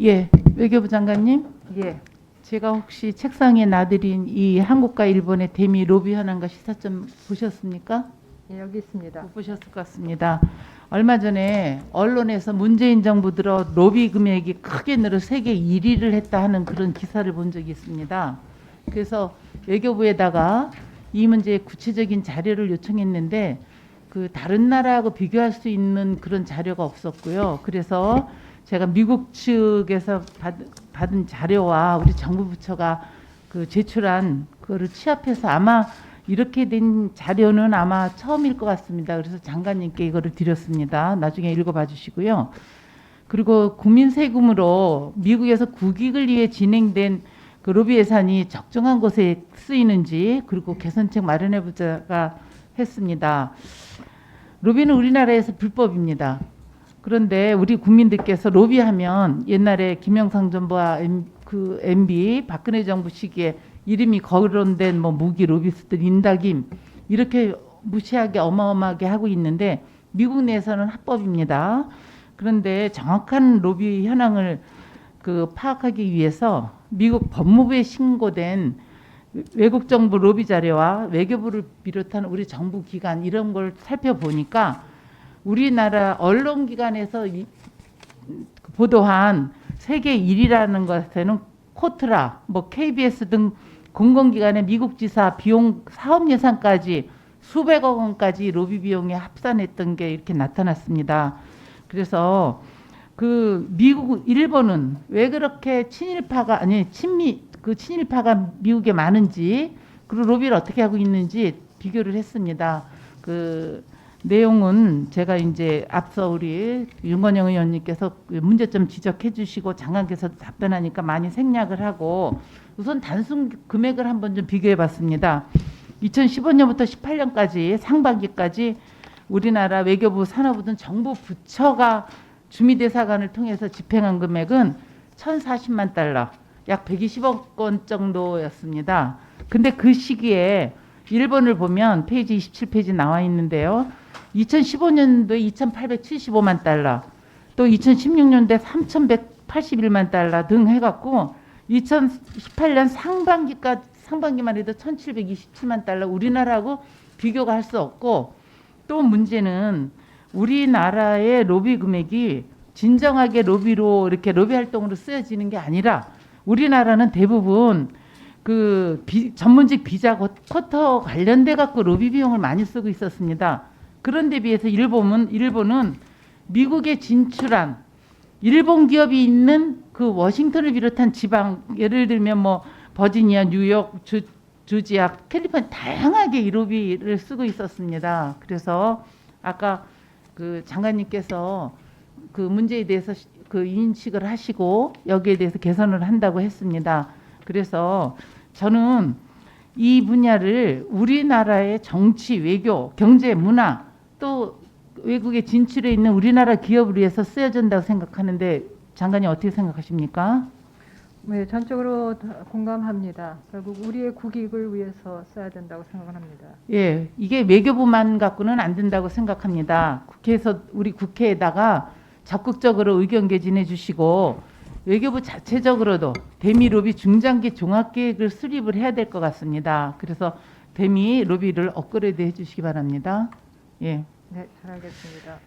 예, 외교부 장관님. 예, 제가 혹시 책상에 놔드린 이 한국과 일본의 대미 로비 현황과 시사점 보셨습니까? 예, 여기 있습니다. 못 보셨을 것 같습니다. 얼마 전에 언론에서 문재인 정부 들어 로비 금액이 크게 늘어 세계 1위를 했다 하는 그런 기사를 본 적이 있습니다. 그래서 외교부에다가 이 문제의 구체적인 자료를 요청했는데 그 다른 나라하고 비교할 수 있는 그런 자료가 없었고요. 그래서 제가 미국 측에서 받, 받은 자료와 우리 정부 부처가 그 제출한 그거를 취합해서 아마 이렇게 된 자료는 아마 처음일 것 같습니다. 그래서 장관님께 이거를 드렸습니다. 나중에 읽어봐 주시고요. 그리고 국민 세금으로 미국에서 국익을 위해 진행된 그 로비 예산이 적정한 곳에 쓰이는지 그리고 개선책 마련해 보자가 했습니다. 로비는 우리나라에서 불법입니다. 그런데 우리 국민들께서 로비하면 옛날에 김영삼 정부와 M, 그 MB 박근혜 정부 시기에 이름이 거론된 뭐 무기 로비스트들 인다김 이렇게 무시하게 어마어마하게 하고 있는데 미국 내에서는 합법입니다. 그런데 정확한 로비 현황을 그 파악하기 위해서 미국 법무부에 신고된 외국 정부 로비 자료와 외교부를 비롯한 우리 정부 기관 이런 걸 살펴보니까 우리나라 언론 기관에서 이- 보도한 세계 1위라는 것에는 코트라, 뭐 KBS 등 공공기관의 미국 지사 비용 사업 예산까지 수백억 원까지 로비 비용에 합산했던 게 이렇게 나타났습니다. 그래서 그 미국 일본은 왜 그렇게 친일파가 아니 친미 그 친일파가 미국에 많은지 그리고 로비를 어떻게 하고 있는지 비교를 했습니다. 그 내용은 제가 이제 앞서 우리 윤건영 의원님께서 그 문제점 지적해 주시고 장관께서 답변하니까 많이 생략을 하고 우선 단순 금액을 한번 좀 비교해 봤습니다. 2015년부터 18년까지 상반기까지 우리나라 외교부 산업부 등 정부 부처가 주미대사관을 통해서 집행한 금액은 1,040만 달러, 약 120억 원 정도였습니다. 근데 그 시기에 일본을 보면 페이지 27페이지 나와 있는데요. 2015년도에 2,875만 달러, 또 2016년도에 3,181만 달러 등 해갖고 2018년 상반기까 상반기만 해도 1,727만 달러 우리나라하고 비교가 할 수 없고 또 문제는 우리나라의 로비 금액이 진정하게 로비로 이렇게 로비 활동으로 쓰여지는 게 아니라 우리나라는 대부분 그 비- 전문직 비자 쿼- 쿼터 관련돼 갖고 로비 비용을 많이 쓰고 있었습니다. 그런 데 비해서 일본은 일본은 미국에 진출한 일본 기업이 있는 그 워싱턴을 비롯한 지방 예를 들면 뭐 버지니아, 뉴욕, 주, 조지아, 캘리포니아 다양하게 이 로비를 쓰고 있었습니다. 그래서 아까 그 장관님께서 그 문제에 대해서 시- 그 인식을 하시고 여기에 대해서 개선을 한다고 했습니다. 그래서 저는 이 분야를 우리나라의 정치, 외교, 경제, 문화 또 외국에 진출해 있는 우리나라 기업을 위해서 쓰여진다고 생각하는데 장관님 어떻게 생각하십니까? 네, 전적으로 다 공감합니다. 결국 우리의 국익을 위해서 써야 된다고 생각합니다. 예, 이게 외교부만 갖고는 안 된다고 생각합니다. 국회에서 우리 국회에다가 적극적으로 의견 개진해 주시고 외교부 자체적으로도 대미 로비 중장기 종합 계획을 수립을 해야 될 것 같습니다. 그래서 대미 로비를 업그레이드 해 주시기 바랍니다. 예. 네, 잘하겠습니다.